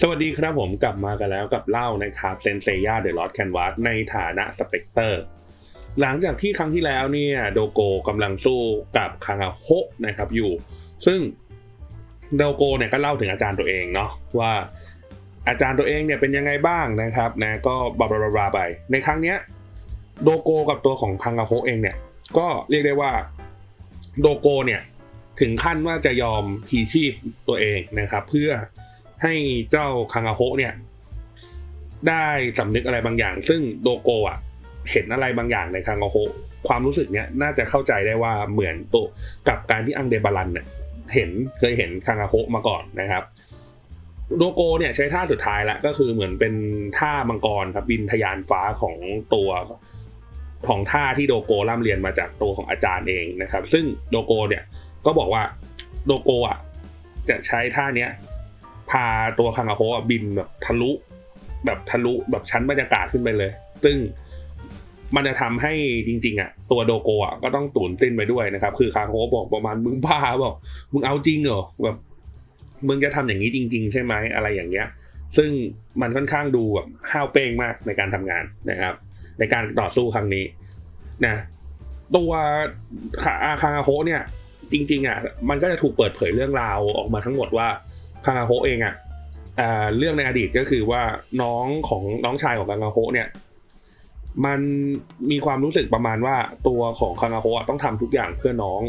สวัสดีครับผมกลับมากันแล้วกับเล่านะครับเซนเซย่าเดอะลอ d แคนวาสในฐานะสเปกเตอร์หลังจากที่ครั้งที่แล้วเนี่ยโดโกกำลังสู้กับคางาโฮะนะครับอยู่ ซึ่งโดโกเนี่ยก็เล่าถึงอาจารย์ตัวเองเนาะว่าอาจารย์ตัวเองเนี่ยเป็นยังไงบ้างนะครับนะก็บลาบลาบลาไป ในครั้งเนี้ยโดโกกับตัวของคางาโฮะเองเนี่ยก็เรียกได้ว่าโดโกเนี่ยถึงขั้นว่าจะยอมพีชีพตัวเองนะครับ เพื่อ ให้เจ้าคางอาโฮะเนี่ย ได้สำนึกอะไรบางอย่าง ซึ่งโดโกะเห็นอะไรบางอย่างในคางอาโฮะความรู้สึกเนี้ยน่าจะเข้าใจได้ว่าเหมือนตัวกับการที่อังเดบาลันเนี่ยเห็นเคยเห็นคางอาโฮะมาก่อนนะครับโดโกเนี่ยใช้ท่าสุดท้ายละก็คือเหมือนเป็นท่ามังกรครับบินทะยานฟ้าของตัวของท่าที่โดโกร่ำเรียนมาจากตัวของอาจารย์เองนะครับ ซึ่งโดโกเนี่ยก็บอกว่าโดโกอะจะใช้ท่าเนี้ย พาตัวคังอาโฮะบินแบบทะลุ แบบทะลุแบบชั้นบรรยากาศขึ้นไปเลย ซึ่งมันจะทำให้จริง ๆ อะ ตัวโดโกอะก็ต้องตุนติ้นไปด้วยนะครับ คือคังอาโฮะบอกประมาณมึงบ้าบอกมึงเอาจริงเหรอแบบมึงจะทำอย่างนี้จริง ๆ ใช่ไหมอะไรอย่างเงี้ย ซึ่งมันค่อนข้างดูแบบห้าวเป้งมากในการทำงานนะครับ ในการต่อสู้ครั้งนี้นะตัวอาคังอาโฮะเนี่ย จริง ๆ อะ มันก็จะถูกเปิดเผยเรื่องราวออกมาทั้งหมดว่า คางาโฮเองอะเรื่องในอดีตก็คือว่าน้องของน้องชายของคางาโฮเนี่ย มันมีความรู้สึกประมาณว่าตัวของคางาโฮต้องทำทุกอย่างเพื่อน้อง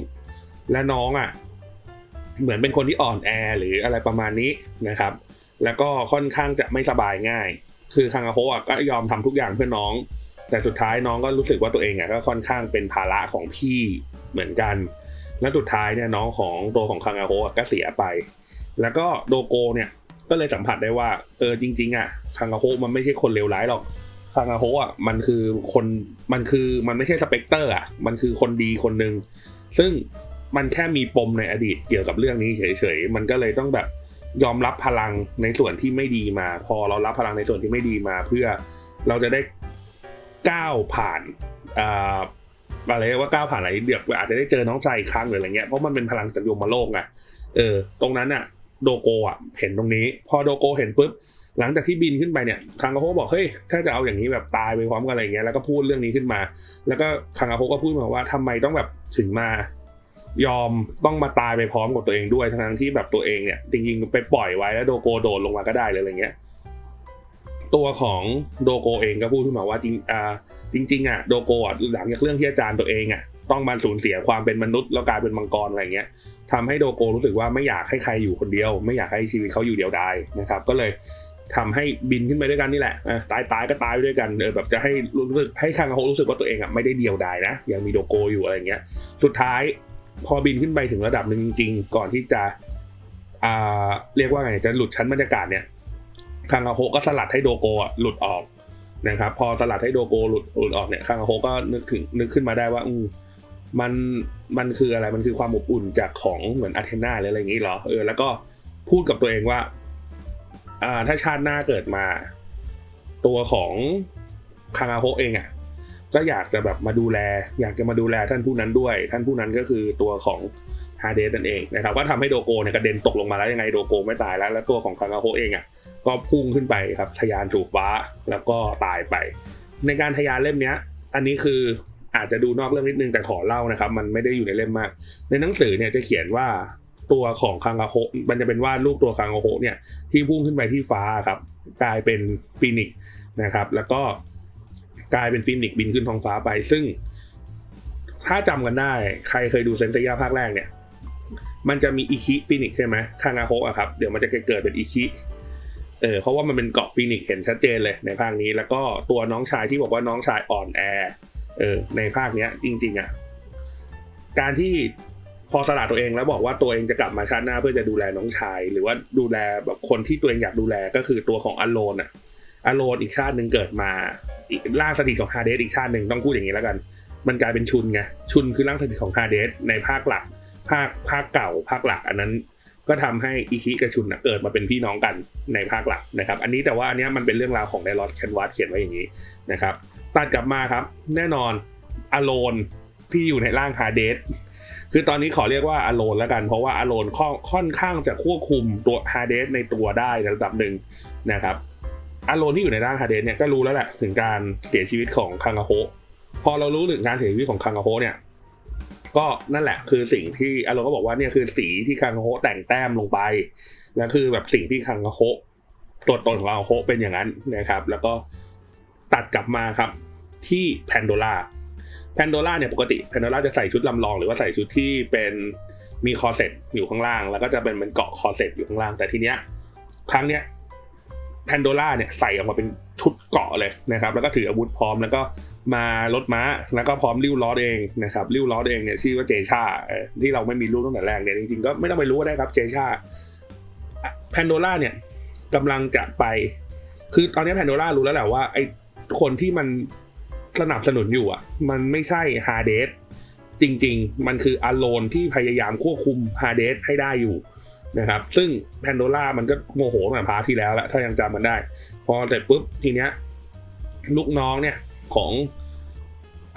และน้องอะ เหมือนเป็นคนที่อ่อนแอหรืออะไรประมาณนี้นะครับ แล้วก็ค่อนข้างจะไม่สบายง่าย คือคางาโฮะก็ยอมทำทุกอย่างเพื่อน้อง แต่สุดท้ายน้องก็รู้สึกว่าตัวเองอะก็ค่อนข้างเป็นภาระของพี่เหมือนกันและสุดท้ายเนี่ยน้องของตัวของคางาโฮก็เสียไป แล้วก็โดโกเนี่ยก็เลยสัมผัสได้ว่าเออจริง ๆ อะคางาโฮมันไม่ใช่คนเลวร้ายหรอกคางาโฮอะมันคือคนมันคือมันไม่ใช่สเปกเตอร์อะมันคือคนดีคนหนึ่งซึ่งมันแค่มีปมในอดีตเกี่ยวกับเรื่องนี้เฉยๆ มันก็เลยต้องแบบยอมรับพลังในส่วนที่ไม่ดีมา พอเรารับพลังในส่วนที่ไม่ดีมา เพื่อเราจะได้ก้าวผ่านอ่าอะไรว่าก้าวผ่านอะไรเดี๋ยวอาจจะได้เจอน้องใจอีกครั้งหรืออะไรเงี้ยเพราะมันเป็นพลังจากโยมโลกไงเออตรงนั้นอะ โดโกอะเห็นตรงนี้ พอโดโกเห็นปุ๊บหลังจากที่บินขึ้นไปเนี่ยคังคาโฮบอกเฮ้ยถ้าจะเอาอย่างนี้แบบตายไปพร้อมกันอะไรเงี้ยแล้วก็พูดเรื่องนี้ขึ้นมา แล้วก็คังคาโฮก็พูดมาว่าทำไมต้องแบบถึงมายอมต้องมาตายไปพร้อมกับตัวเองด้วยทั้งที่แบบตัวเองเนี่ยจริงๆไปปล่อยไว้แล้วโดโกโดดลงมาก็ได้เลยอะไรเงี้ยตัวของโดโกเองก็พูดขึ้นมาว่าจริงอ่าจริงๆอะโดโกอะหลังจากเรื่องที่อาจารย์ตัวเองอะ ต้องมาสูญเสียความเป็นมนุษย์แล้วกลายเป็นมังกรอะไรเงี้ยทำให้โดโกรู้สึกว่าไม่อยากให้ใครอยู่คนเดียว ไม่อยากให้ชีวิตเขาอยู่เดียวดายนะครับ ก็เลยทำให้บินขึ้นไปด้วยกันนี่แหละตายตายก็ตายไปด้วยกันเออแบบจะให้รู้สึกให้คังโฮรู้สึกว่าตัวเองอะไม่ได้เดียวดายนะยังมีโดโกอยู่อะไรเงี้ย สุดท้ายพอบินขึ้นไปถึงระดับหนึ่งจริง ๆ ก่อนที่จะอ่าเรียกว่าไงจะหลุดชั้นบรรยากาศเนี่ยคังโฮก็สลัดให้โดโกอะหลุดออกนะครับ พอสลัดให้โดโกหลุดหลุดออกเนี่ยคังโฮก็นึกถึงนึกขึ้นมาได้ว่าอื มันมันคืออะไรมันคือความอบอุ่นจากของเหมือนอาเทนาหรืออะไรอย่างนี้เหรอเออแล้วก็พูดกับตัวเองว่าอ่าถ้าชาติหน้าเกิดมา ตัวของคางาโฮเองอะก็อยากจะแบบมาดูแล อยากจะมาดูแลท่านผู้นั้นด้วย ท่านผู้นั้นก็คือตัวของฮาเดสนั่นเองนะครับก็ทำให้โดโกเนี่ยกระเด็นตกลงมาแล้วยังไงโดโกไม่ตายแล้ว แล้วตัวของคางาโฮเองอะก็พุ่งขึ้นไปครับทะยานสู่ฟ้าแล้วก็ตายไป ในการทะยานเล่มเนี้ยอันนี้คือ อาจจะดูนอกเรื่องนิดนึงแต่ขอเล่านะครับ มันไม่ได้อยู่ในเล่มมาก ในหนังสือเนี่ยจะเขียนว่าตัวของคังอาโฮมันจะเป็นว่าลูกตัวคังอาโฮเนี่ยที่พุ่งขึ้นไปที่ฟ้าครับ กลายเป็นฟีนิกนะครับ แล้วก็กลายเป็นฟีนิกบินขึ้นท้องฟ้าไป ซึ่ง ถ้าจำกันได้ ใครเคยดูเซนเตย่าภาคแรกเนี่ย มันจะมีอิคิฟีนิกใช่ไหมคังอาโฮอะครับเดี๋ยวมันจะเกิดเป็นอิคิเออเพราะว่ามันเป็นเกาะฟีนิกเห็นชัดเจนเลยในภาคนี้ แล้วก็ตัวน้องชายที่บอกว่าน้องชายอ่อนแอ เออในภาคเนี้ยจริง ๆอะการที่พอสละตัวเองแล้วบอกว่าตัวเองจะกลับมาชาติหน้าเพื่อจะดูแลน้องชาย หรือว่าดูแลแบบคนที่ตัวเองอยากดูแลก็คือตัวของอโลนอะอโลนอีกชาติหนึ่งเกิดมาอีกร่างสถิตของฮาเดสอีกชาติหนึ่งต้องพูดอย่างนี้แล้วกัน มันกลายเป็นชุนไงชุนคือร่างสถิตของฮาเดสในภาคหลัก ภาคภาคเก่า ภาคหลักอันนั้น ก็ทำให้อิคิกับชุนเกิดมาเป็นพี่น้องกันในภาคหลักนะครับ อันนี้แต่ว่าอันนี้มันเป็นเรื่องราวของไดรอสแคนวาสเขียนไว้อย่างนี้นะครับ ตัดกลับมาครับ แน่นอนอโลนที่อยู่ในร่างฮาเดสคือตอนนี้ขอเรียกว่าอโลนแล้วกัน เพราะว่าอโลนค่อนข้างจะควบคุมตัวฮาเดสในตัวได้ในระดับหนึ่งนะครับอโลนที่อยู่ในร่างฮาเดสเนี่ยก็รู้แล้วแหละถึงการเสียชีวิตของคังอาโฮพอเรารู้ถึงการเสียชีวิตของคังอาโฮเนี่ยก็นั่นแหละคือสิ่งที่อโลนก็บอกว่าเนี่ยคือสีที่คังอาโฮแต่งแต้มลงไป และคือแบบสิ่งที่คังอาโฮตัวตนของคังอาโฮเป็นอย่างนั้นนะครับ แล้วก็ ตัดกลับมาครับที่แพนโดล่าแพนโดล่าเนี่ยปกติแพนโดล่าจะใส่ชุดลำลองหรือว่าใส่ชุดที่เป็นมีคอเซ็ตอยู่ข้างล่าง แล้วก็จะเป็นเป็นเกาะคอเซ็ตอยู่ข้างล่างแต่ทีเนี้ยครั้งเนี้ยแพนโดล่าเนี่ยใส่ออกมาเป็นชุดเกาะเลยนะครับ แล้วก็ถืออาวุธพร้อมแล้วก็มารถม้าแล้วก็พร้อมริ้วล้อเองนะครับริ้วล้อเองเนี่ยชื่อว่าเจชาที่เราไม่มีรู้ตั้งแต่แรกเนี่ยจริงๆก็ไม่ต้องไปรู้ก็ได้ครับเจชาแพนโดล่าเนี่ยกำลังจะไป คือตอนนี้แพนโดล่ารู้แล้วแหละว่าไอ คนที่มันสนับสนุนอยู่อะ มันไม่ใช่ฮาเดสจริง ๆ มันคืออารอนที่พยายามควบคุมฮาเดสให้ได้อยู่นะครับ ซึ่งแพนโดล่ามันก็โมโหตั้งแต่พาร์ทที่แล้วละถ้ายังจำมันได้ พอเสร็จปุ๊บทีเนี้ยลูกน้องเนี่ยของ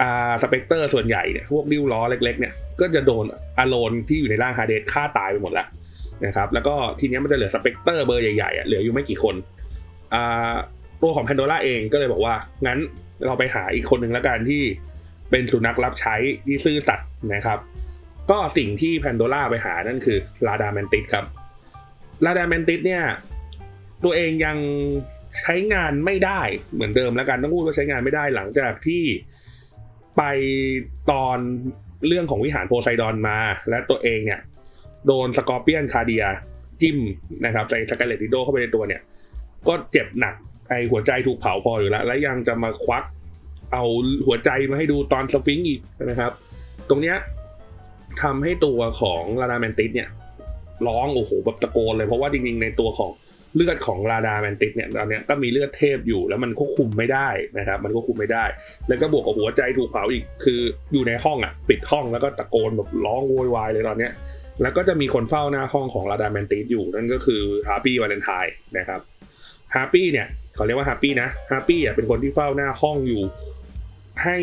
อ่าสเปกเตอร์ส่วนใหญ่เนี่ยพวกดิ้วล้อเล็ก ๆ เนี่ย ก็จะโดนอารอนที่อยู่ในร่างฮาเดสฆ่าตายไปหมดแล้วนะครับ แล้วก็ทีเนี้ยมันจะเหลือสเปกเตอร์เบอร์ใหญ่ๆอะเหลืออยู่ไม่กี่คนอ่า ตัวของแพนโดล่าเองก็เลยบอกว่า งั้นเราไปหาอีกคนหนึ่งแล้วกันที่เป็นสุนัขรับใช้ที่ซื่อสัตย์นะครับ ก็สิ่งที่แพนโดล่าไปหานั่นคือลาดาแมนติสครับลาดาแมนติสเนี่ย ตัวเองยังใช้งานไม่ได้เหมือนเดิมแล้วกันต้องพูดว่าใช้งานไม่ได้หลังจากที่ไปตอนเรื่องของวิหารโพไซดอนมา และตัวเองเนี่ย โดนสกอร์เปียนคาเดียจิ้มนะครับใส่สกาเลติโดเข้าไปในตัวเนี่ย ก็เจ็บหนัก ไอหัวใจถูกเผาพออยู่แล้ว และยังจะมาควักเอาหัวใจมาให้ดูตอนสฟิงค์อีกนะครับ ตรงเนี้ยทำให้ตัวของลาดาแมนติสเนี่ยร้องโอ้โหแบบตะโกนเลยเพราะว่าจริงๆในตัวของเลือดของลาดาแมนติสเนี่ยตอนเนี้ยก็มีเลือดเทพอยู่แล้วมันควบคุมไม่ได้นะครับ มันควบคุมไม่ได้ แล้วก็บวกกับหัวใจถูกเผาอีกคืออยู่ในห้องอะ ปิดห้องแล้วก็ตะโกนแบบร้องโวยวายเลยตอนเนี้ยแล้วก็จะมีคนเฝ้าหน้าห้องของลาดาแมนติสอยู่นั่นก็คือฮาร์ปี้วาเลนไทน์นะครับฮาร์ปี้เนี่ย ขาเรียกว่าฮาร์ปี้นะฮาร์ปี้อะเป็นคนที่เฝ้าหน้าห้องอยู่ ให้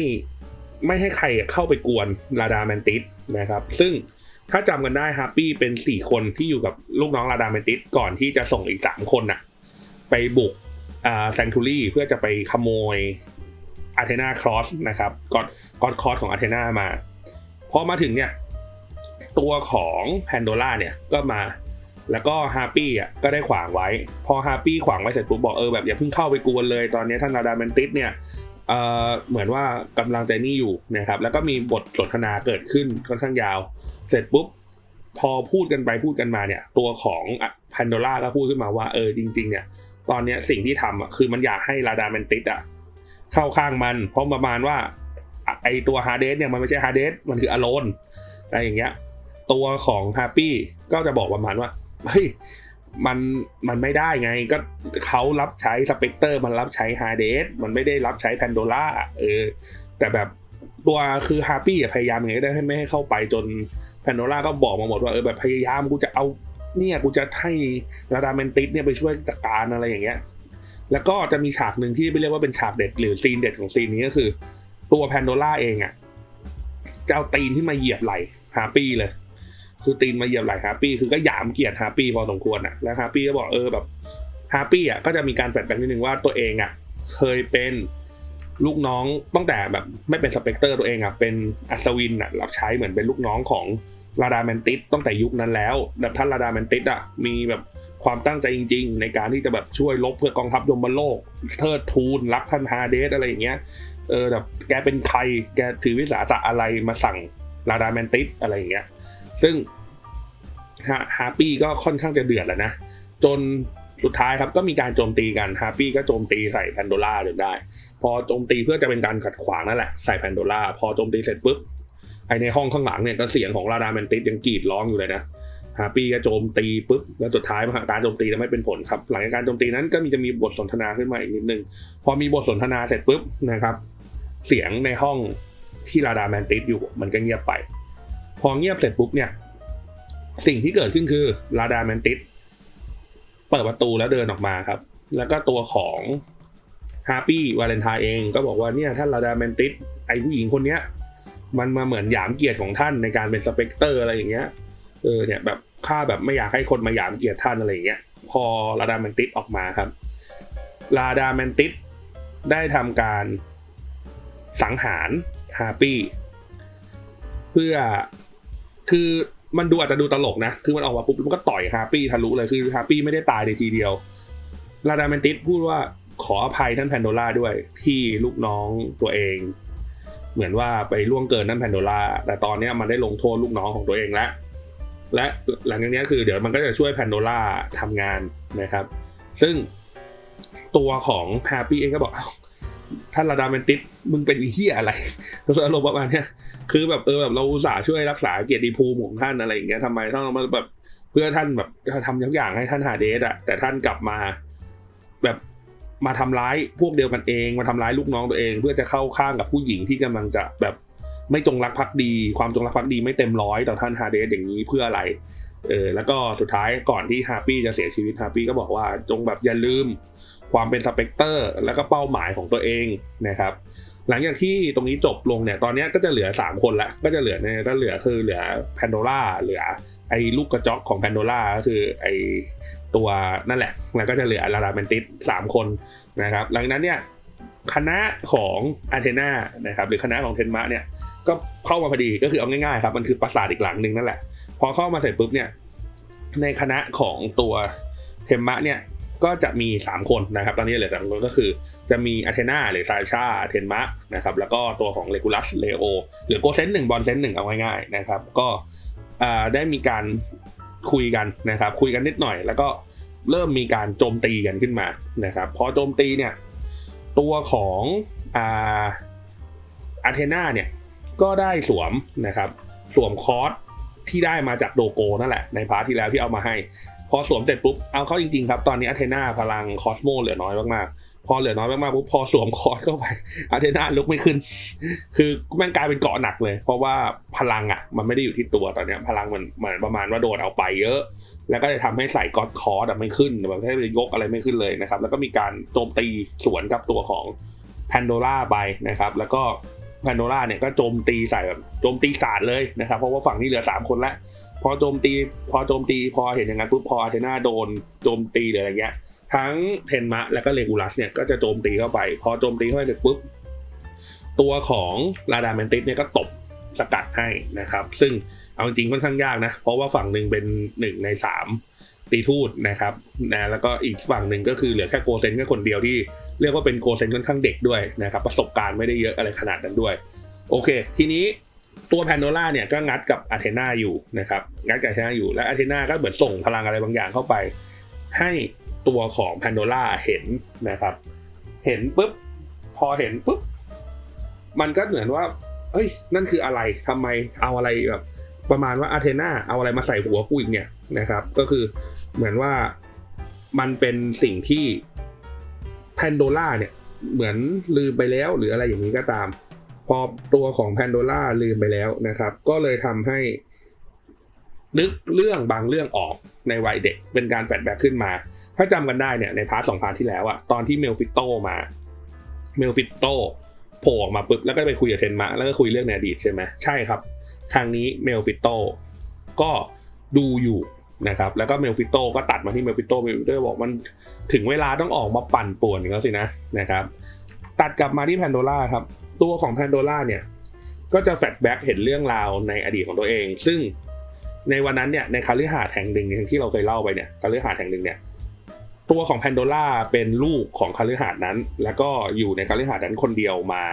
ไม่ให้ใครเข้าไปกวนลาดาแมนติสนะครับ ซึ่งถ้าจำกันได้ฮาร์ปี้เป็นสี่คนที่อยู่กับลูกน้องลาดาแมนติสก่อนที่จะส่งอีกสามคนน่ะ ไปบุกอ่าแซงทูรี่เพื่อจะไปขโมยอาเทนาครอสนะครับกอดกอดคอสของอาเทนามาพอมาถึงเนี่ยตัวของแพนโดล่าเนี่ยก็มา แล้วก็ฮาร์ปี้อะก็ได้ขวางไว้ พอฮาร์ปี้ขวางไว้เสร็จปุ๊บบอกเออแบบอย่าเพิ่งเข้าไปกวนเลยตอนนี้ท่านลาดาแมนติสเนี่ยเอ่อเหมือนว่ากำลังใจนี่อยู่นะครับแล้วก็มีบทสนทนาเกิดขึ้นค่อนข้างยาว เสร็จปุ๊บพอพูดกันไปพูดกันมาเนี่ย ตัวของแพนโดล่าก็พูดขึ้นมาว่าเออจริง ๆ เนี่ย ตอนนี้สิ่งที่ทำอะคือมันอยากให้ลาดาแมนติสอะเข้าข้างมัน เพราะประมาณว่าไอตัวฮาเดสเนี่ยมันไม่ใช่ฮาเดสมันคืออโลนอะไรอย่างเงี้ย ตัวของฮ a ปปี้ก็จะบอกประมาณว่า เฮ้ยมันมันไม่ได้ไงก็เขารับใช้สเปกเตอร์มันรับใช้ฮาเดสมันไม่ได้รับใช้แพนโดล่าเออแต่แบบตัวคือฮาร์ปี้พยายามยังไงก็ได้ให้ไม่ให้เข้าไปจนแพนโดล่าก็บอกมาหมดว่าเออแบบพยายามกูจะเอาเนี่ยกูจะให้ลาดาเมนติสเนี่ยไปช่วยจัดการอะไรอย่างเงี้ย แล้วก็จะมีฉากหนึ่งที่ไม่เรียกว่าเป็นฉากเด็ดหรือซีนเด็ดของซีนนี้ก็คือ ตัวแพนโดล่าเองอะ่ะจะเอาตีนที่มาเหยียบไหล่ฮาปี้เลย คือตีนมาเหยียบไหล่ฮาร์ปี้คือก็หยามเกียรติฮาปี้พอสมควรอะแล้วฮาร์ปี้ก็บอกเออแบบฮาร์ปี้อะก็จะมีการแฟลชแบ็กนิดนึงว่าตัวเองอะเคยเป็นลูกน้องตั้งแต่แบบไม่เป็นสเปกเตอร์ตัวเองอะเป็นอัศวินอะรับใช้เหมือนเป็นลูกน้องของลาดาแมนติสตั้งแต่ยุคนั้นแล้วแบบท่านลาดาแมนติสอะมีแบบความตั้งใจจริง ๆ ในการที่จะแบบช่วยลบเพื่อกองทัพยมบโลกเทิดทูนรักท่านฮาเดสอะไรอย่างเงี้ยเออแบบแกเป็นใครแกถือวิสาสะอะไรมาสั่งลาดาแมนติสอะไรอย่างเงี้ย ซึ่งฮาร์ปี้ก็ค่อนข้างจะเดือดแล้วนะ จนสุดท้ายครับก็มีการโจมตีกันฮาร์ปี้ก็โจมตีใส่แพนโดล่าจนได้ พอโจมตีเพื่อจะเป็นการขัดขวางนั่นแหละใส่แพนโดล่าพอโจมตีเสร็จปุ๊บไอในห้องข้างหลังเนี่ยก็เสียงของลาดาแมนติสยังกรีดร้องอยู่เลยนะฮาร์ปี้ก็โจมตีปุ๊บแล้วสุดท้ายการโจมตีไม่เป็นผลครับ หลังจากการโจมตีนั้นก็มีจะมีบทสนทนาขึ้นมาอีกนิดนึงพอมีบทสนทนาเสร็จปุ๊บนะครับ เสียงในห้องที่ลาดาแมนติสอยู่มันก็เงียบไป พอเงียบเสร็จปุ๊บเนี่ย สิ่งที่เกิดขึ้นคือลาดาแมนติสเปิดประตูแล้วเดินออกมาครับ แล้วก็ตัวของฮาร์ปี้วาเลนไทน์เอง ก็บอกว่าเนี่ยท่านลาดาแมนติสไอผู้หญิงคนเนี้ย มันมาเหมือนหยามเกียรติของท่านในการเป็นสเปกเตอร์อะไรอย่างเงี้ยเออเนี่ยแบบข้าแบบไม่อยากให้คนมาหยามเกียรติท่านอะไรอย่างเงี้ยพอลาดาแมนติสออกมาครับลาดาแมนติสได้ทำการสังหารฮาปี้เพื่อ คือมันดูอาจจะดูตลกนะ คือมันออกมาปุ๊บมันก็ต่อยฮาปี้ทะลุเลย คือฮาปี้ไม่ได้ตายในทีเดียว ลาดาแมนติสพูดว่าขออภัยท่านแพนโดล่าด้วยที่ลูกน้องตัวเอง เหมือนว่าไปล่วงเกินท่านแพนโดล่า แต่ตอนนี้มันได้ลงโทษลูกน้องของตัวเองแล้ว และหลังจากนี้คือเดี๋ยวมันก็จะช่วยแพนโดล่าทำงานนะครับ ซึ่งตัวของฮาปี้เองก็บอก อ้าวท่านลาดาเมนติสมึงเป็นอีเหี้ยอะไรอารมณ์ประมาณเนี้ยคือแบบเออแบบเราอุตส่าห์ช่วยรักษาเกียรติภูมิของท่านอะไรอย่างเงี้ยทำไมต้องมาแบบเพื่อท่านแบบทำทุกอย่างให้ท่านฮาเดสอะแต่ท่านกลับมา แบบมาทำร้ายพวกเดียวกันเอง มาทำร้ายลูกน้องตัวเอง เพื่อจะเข้าข้างกับผู้หญิงที่กำลังจะแบบไม่จงรักภักดี ความจงรักภักดีไม่เต็มร้อยต่อท่านฮาเดสอย่างนี้เพื่ออะไรเออแล้วก็สุดท้ายก่อนที่ฮาปี้จะเสียชีวิตฮาปี้ก็บอกว่าจงแบบอย่าลืม ความเป็นสเปกเตอร์ แล้วก็เป้าหมายของตัวเองนะครับ หลังจากที่ตรงนี้จบลงเนี่ยตอนนี้ก็จะเหลือ 3 คนละก็จะเหลือเนี่ยก็เหลือคือเหลือแพนโดล่าเหลือไอ้ลูกกระจอกของแพนโดล่าก็คือไอ้ตัวนั่นแหละ แล้วก็จะเหลือลาลาเมนติสสามคนนะครับ หลังนั้นเนี่ยคณะของอาเทนานะครับหรือคณะของเทนมะเนี่ยก็เข้ามาพอดีก็คือเอาง่ายๆครับมันคือปราสาทอีกหลังหนึ่งนั่นแหละ พอเข้ามาเสร็จปุ๊บเนี่ยในคณะของตัวเทมมะเนี่ย ก็จะมี 3 คนนะครับ ตอนนี้เหลือสามคนก็คือจะมีอาเทนาหรือซาชาเทนมะนะครับแล้วก็ตัวของเลกูลัสเลโอหรือโกเซนหนึ่งบอลเซนหนึ่งเอาง่ายๆนะครับก็ได้มีการคุยกันนะครับคุยกันนิดหน่อย แล้วก็เริ่มมีการโจมตีกันขึ้นมานะครับพอโจมตีเนี่ยตัวของอาเทนาเนี่ยก็ได้สวมนะครับสวมคอร์สที่ได้มาจากโดโกนั่นแหละในพาร์ทที่แล้วที่เอามาให้ พอสวมเสร็จปุ๊บเอาเข้าจริงๆครับ ตอนนี้อเทนาพลังคอสโมเหลือน้อยมากๆ พอเหลือน้อยมากๆปุ๊บพอสวมคอสเข้าไปอเทนาลุกไม่ขึ้น คือแม่งกลายเป็นเกาะหนักเลย เพราะว่าพลังอะ มันไม่ได้อยู่ที่ตัวตอนนี้พลังมันเหมือนประมาณว่าโดนเอาไปเยอะ แล้วก็จะทำให้ใส่กอดคอร์สไม่ขึ้นแบบให้ยกอะไรไม่ขึ้นเลยนะครับ แล้วก็มีการโจมตีสวนกับตัวของแพนโดล่าไปนะครับ แล้วก็ พนโดล่าเนี่ยก็โจมตีใส่แบบโจมตีศาสตร์เลยนะครับ เพราะว่าฝั่งนี้เหลือ 3 คนแล้วพอโจมตีพอโจมตีพอเห็นอย่างนั้นปุ๊บพออาเทนาโดนโจมตีหรืออะไรเงี้ยทั้งเทนมะและก็เลกูลัสเนี่ยก็จะโจมตีเข้าไป พอโจมตีเข้าไปเสร็จปุ๊บตัวของลาดาเมนติสเนี่ยก็ตบสกัดให้นะครับ ซึ่งเอาจริงค่อนข้างยากนะ เพราะว่าฝั่งหนึ่งเป็นหนึ่งในสามตีทูตนะครับนะแล้วก็อีกฝั่งหนึ่งก็คือเหลือแค่โกเซนแค่คนเดียวที่ เรียกว่าเป็นโกเซนค่อนข้างเด็กด้วยนะครับประสบการณ์ไม่ได้เยอะอะไรขนาดนั้นด้วย โอเค ทีนี้ตัวแพนโดล่าเนี่ยก็งัดกับอาเทนาอยู่นะครับงัดกับอาเทนาอยู่และอาเทนาก็เหมือนส่งพลังอะไรบางอย่างเข้าไป ให้ตัวของแพนโดล่าเห็นนะครับ เห็นปุ๊บพอเห็นปุ๊บมันก็เหมือนว่าเฮ้ยนั่นคืออะไรทำไมเอาอะไรแบบประมาณว่าอาเทนาเอาอะไรมาใส่หัวกูอีกเนี่ยนะครับ ก็คือเหมือนว่ามันเป็นสิ่งที่ พนโดล่าเนี่ยเหมือนลืมไปแล้วหรืออะไรอย่างนี้ก็ตาม พอตัวของแพนโดล่าลืมไปแล้วนะครับ ก็เลยทำให้ นึกเรื่องบางเรื่องออกในวัยเด็ก เป็นการแฟลชแบ็กขึ้นมา ถ้าจำกันได้เนี่ยในพาร์ทสองพาร์ทที่แล้วอะตอนที่เมลฟิตโตมาเมลฟิตโตโผล่ออกมาปุ๊บแล้วก็ไปคุยกับเทนมะแล้วก็คุยเรื่องในอดีตใช่ไหมใช่ครับ ครั้งนี้เมลฟิตโตก็ดูอยู่ นะครับแล้วก็เมลฟิโตก็ตัดมาที่เมลฟิโตเมลฟิโตบอกมันถึงเวลาต้องออกมาปั่นป่วนแล้วสินะนะครับตัดกลับมาที่แพนโดล่าครับตัวของแพนโดล่าเนี่ยก็จะแฟลชแบ็กเห็นเรื่องราวในอดีตของตัวเอง ซึ่งในวันนั้นเนี่ยในคาลิหาดแห่งหนึ่งที่เราเคยเล่าไปเนี่ยคาลิหาดแห่งหนึ่งเนี่ยตัวของแพนโดล่าเป็นลูกของคาลิหาดนั้น แล้วก็อยู่ในคาลิหาดนั้นคนเดียวมา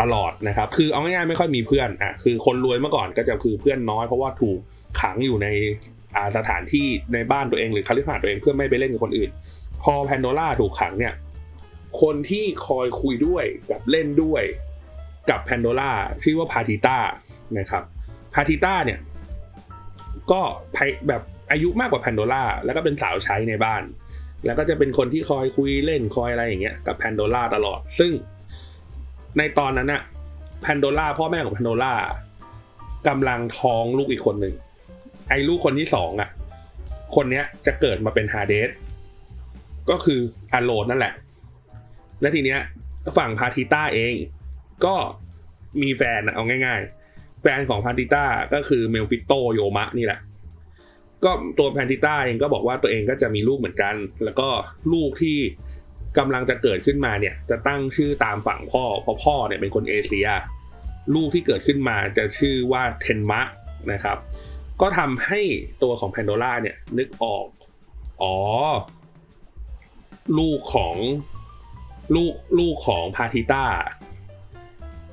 ตลอดนะครับ คือเอาง่ายๆไม่ค่อยมีเพื่อนอะคือคนรวยเมื่อก่อนก็จะคือเพื่อนน้อยเพราะว่าถูกขังอยู่ใน สถานที่ในบ้านตัวเองหรือคาลิฟาตัวเองเพื่อไม่ไปเล่นกับคนอื่น พอแพนโดล่าถูกขังเนี่ยคนที่คอยคุยด้วยกับเล่นด้วยกับแพนโดล่าชื่อว่าพาติต้านะครับพาติต้าเนี่ยก็แบบอายุมากกว่าแพนโดล่าแล้วก็เป็นสาวใช้ในบ้าน แล้วก็จะเป็นคนที่คอยคุยเล่นคอยอะไรอย่างเงี้ยกับแพนโดล่าตลอด ซึ่งในตอนนั้นอะแพนโดล่าพ่อแม่ของแพนโดล่ากำลังท้องลูกอีกคนหนึ่ง ไอ้ลูกคนที่สองอะ คนเนี้ยจะเกิดมาเป็นฮาเดสก็คืออาโลนนั่นแหละ และทีเนี้ยฝั่งพาทิต้าเอง ก็มีแฟนอะเอาง่าย ๆ แฟนของพันติต้าก็คือเมลฟิโตโยมะนี่แหละ ก็ตัวแพนติต้าเองก็บอกว่าตัวเองก็จะมีลูกเหมือนกัน แล้วก็ลูกที่กำลังจะเกิดขึ้นมาเนี่ย จะตั้งชื่อตามฝั่งพ่อ เพราะพ่อเนี่ยเป็นคนเอเชีย ลูกที่เกิดขึ้นมาจะชื่อว่าเทนมะนะครับ ก็ทำให้ตัวของแพนโดล่าเนี่ยนึกออก อ๋อ ลูกของลูกลูกของพาทิต้า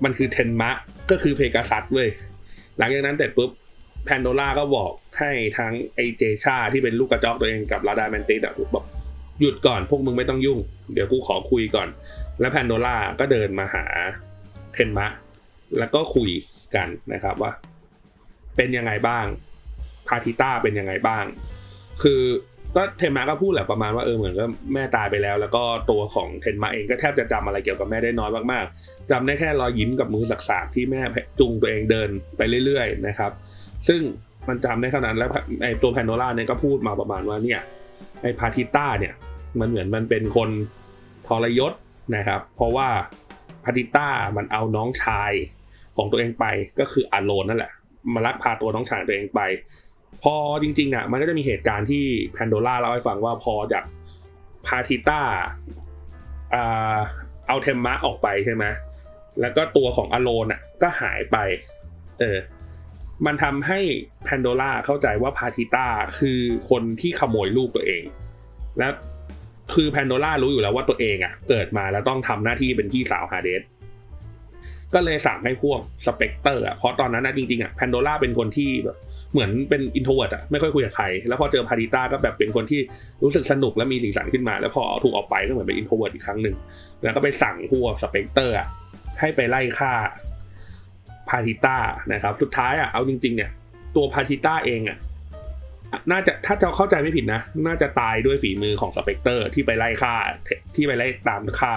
มันคือเทนมะ ก็คือเพกาซัสเว้ย หลังจากนั้นเสร็จปุ๊บแพนโดล่าก็บอกให้ทั้งไอเจชาที่เป็นลูกกระจอกตัวเองกับลาดาแมนติสอะบอกหยุดก่อนพวกมึงไม่ต้องยุ่ง เดี๋ยวกูขอคุยก่อน แล้วแพนโดล่าก็เดินมาหาเทนมะ แล้วก็คุยกันนะครับว่า เป็นยังไงบ้าง พาทิต้าเป็นยังไงบ้าง คือก็เทนมาก็พูดแหละประมาณว่าเออเหมือนก็แม่ตายไปแล้ว แล้วก็ตัวของเทนมาเองก็แทบจะจำอะไรเกี่ยวกับแม่ได้น้อยมากๆจำได้แค่รอยยิ้มกับมือสักๆที่แม่จูงตัวเองเดินไปเรื่อยๆนะครับ ซึ่งมันจำได้เท่านั้นแล้วไอ้ตัวแพนโนล่าเนี่ยก็พูดมาประมาณว่าเนี่ยไอ้พาทิต้าเนี่ยมันเหมือนมันเป็นคนทรยศนะครับ เพราะว่าพาทิต้ามันเอาน้องชายของตัวเองไปก็คืออาโลนนั่นแหละมาลักพาตัวน้องชายตัวเองไป พอจริงๆอะมันก็จะมีเหตุการณ์ที่แพนโดล่าเล่าให้ฟังว่าพอจากพาทิต้าเอาเทมมะออกไปใช่ไหมแล้วก็ตัวของอาโลนอะก็หายไป เออ มันทำให้แพนโดล่าเข้าใจว่าพาทิต้าคือคนที่ขโมยลูกตัวเอง และคือแพนโดล่ารู้อยู่แล้วว่าตัวเองอะ เกิดมาแล้วต้องทำหน้าที่เป็นพี่สาวฮาเดสก็เลยสั่งให้พวกสเปกเตอร์อะเพราะตอนนั้นนะจริงๆอะแพนโดล่าเป็นคนที่แบบ เหมือนเป็นอินโทรเวิร์ดอะไม่ค่อยคุยกับใคร แล้วพอเจอพาริต้าก็แบบเป็นคนที่รู้สึกสนุกและมีสีสันขึ้นมา แล้วพอเอาถูกออกไปก็เหมือนเป็นอินโทรเวิร์ดอีกครั้งหนึ่งแล้วก็ไปสั่งพวกสเปกเตอร์อะให้ไปไล่ฆ่าพาริต้านะครับ สุดท้ายอะเอาจริง ๆ เนี่ย ตัวพาริต้าเองอะน่าจะถ้าจะเข้าใจไม่ผิดนะ น่าจะตายด้วยฝีมือของสเปกเตอร์ที่ไปไล่ฆ่าที่ไปไล่ตามฆ่า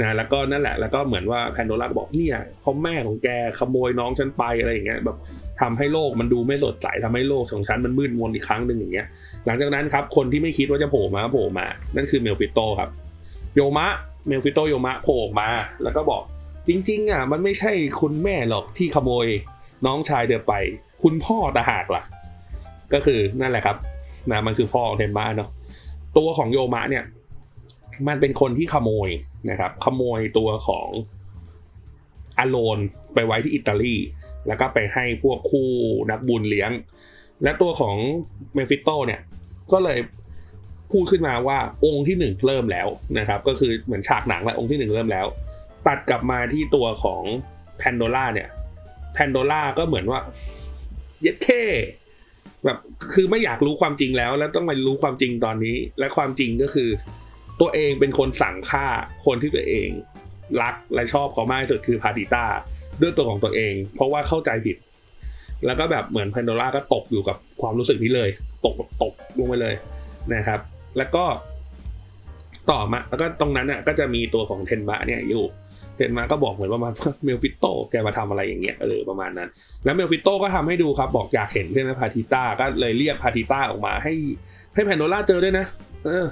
นะแล้วก็นั่นแหละแล้วก็เหมือนว่าแพนโดล่าบอกเนี่ยพราะแม่ของแกขโมยน้องฉันไปอะไรอย่างเงี้ยแบบ ทำให้โลกมันดูไม่สดใสทำให้โลกของฉันมันมืดมนอีกครั้งหนึ่งอย่างเงี้ย หลังจากนั้นครับคนที่ไม่คิดว่าจะโผล่มาโผล่มา นั่นคือเมลฟิโตครับ โยมะเมลฟิโตโยมะโผล่มา แล้วก็บอกจริงๆอะมันไม่ใช่คุณแม่หรอกที่ขโมย น้องชายเดินไป คุณพ่อตาหากล่ะ ก็คือนั่นแหละครับนะมันคือพ่อของเทนมาเนาะตัวของโยมะเนี่ย มันเป็นคนที่ขโมยนะครับ ขโมยตัวของอโลนไปไว้ที่อิตาลี แล้วก็ไปให้พวกคู่นักบุญเลี้ยง และตัวของเมฟิโตเนี่ยก็เลยพูดขึ้นมาว่าองค์ที่หนึ่งเริ่มแล้วนะครับ ก็คือเหมือนฉากหนังแหละองค์ที่หนึ่งเริ่มแล้ว ตัดกลับมาที่ตัวของแพนโดล่าเนี่ยแพนโดล่าก็เหมือนว่าเย็ดเท่แบบคือไม่อยากรู้ความจริงแล้ว แล้วต้องมารู้ความจริงตอนนี้ และความจริงก็คือ ตัวเองเป็นคนสั่งฆ่าคนที่ตัวเอง รักและชอบเขามากที่สุดคือพาติต้า ด้วยตัวของตัวเอง เพราะว่าเข้าใจผิด แล้วก็แบบเหมือนแพนโดล่าก็ตกอยู่กับความรู้สึกนี้เลย ตกแบบตกลงไปเลยนะครับ แล้วก็ต่อมาแล้วก็ตรงนั้นน่ะก็จะมีตัวของเทนมะเนี่ยอยู่เทนมะก็บอกเหมือนประมาณเมลฟิโตแกมาทำอะไรอย่างเงี้ยเออประมาณนั้น แล้วเมลฟิโตก็ทำให้ดูครับบอกอยากเห็นใช่ไหมพาติต้าก็เลยเรียกพาติต้าออกมาให้ให้แพนโดล่าเจอด้วยนะ เออ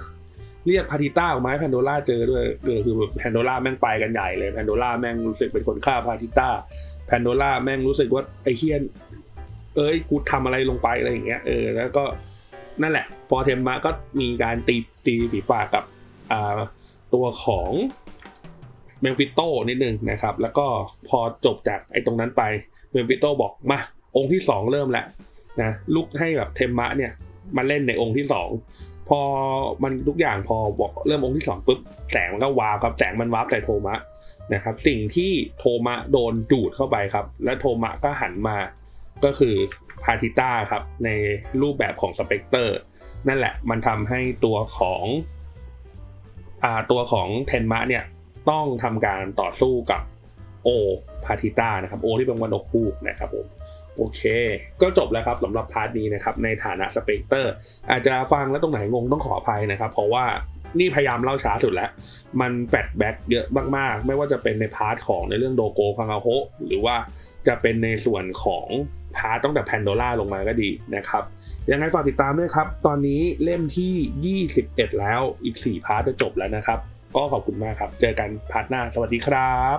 เรียกพาติต้าออกมาให้แพนโดล่าเจอด้วยคือแบบแพนโดล่าแม่งไปกันใหญ่เลยแพนโดล่าแม่งรู้สึกเป็นคนฆ่าพาติต้าแพนโดล่าแม่งรู้สึกว่าไอ้เฮียนเอ้ยกูทำอะไรลงไปอะไรอย่างเงี้ยเออแล้วก็นั่นแหละ พอเทมมะก็มีการตีตีฝีปากกับอ่าตัวของเมลฟิโตนิดนึงนะครับ แล้วก็พอจบจากไอ้ตรงนั้นไปเมลฟิโตบอกมาองค์ที่สองเริ่มแล้วนะลุกให้แบบเทมมะเนี่ยมาเล่นในองค์ที่สอง พอมันทุกอย่างพอบอกเริ่มองค์ที่สองปุ๊บแสงมันก็วาบครับแสงมันวาบใส่โทมะนะครับสิ่งที่โทมะโดนดูดเข้าไปครับ และโทมะก็หันมาก็คือพาทิต้าครับในรูปแบบของสเปกเตอร์นั่นแหละมันทำให้ตัวของอ่าตัวของเทนมะเนี่ยต้องทำการต่อสู้กับโอพาทิต้านะครับโอที่เป็นวันโอคูนะครับผม โอเค ก็จบแล้วครับสำหรับพาร์ทนี้นะครับในฐานะสเปกเตอร์ อาจจะฟังแล้วตรงไหนงงต้องขออภัยนะครับ เพราะว่านี่พยายามเล่าช้าสุดแล้ว มันแฟลชแบ็กเยอะมากๆ ไม่ว่าจะเป็นในพาร์ทของในเรื่องโดโกพังอาโฮหรือว่าจะเป็นในส่วนของพาร์ทตั้งแต่แพนโดล่าลงมาก็ดีนะครับ ยังไงฝากติดตามด้วยครับ ตอนนี้เล่มที่ 21 แล้วอีก 4 พาร์ทจะจบแล้วนะครับ ก็ขอบคุณมากครับ เจอกันพาร์ทหน้า สวัสดีครับ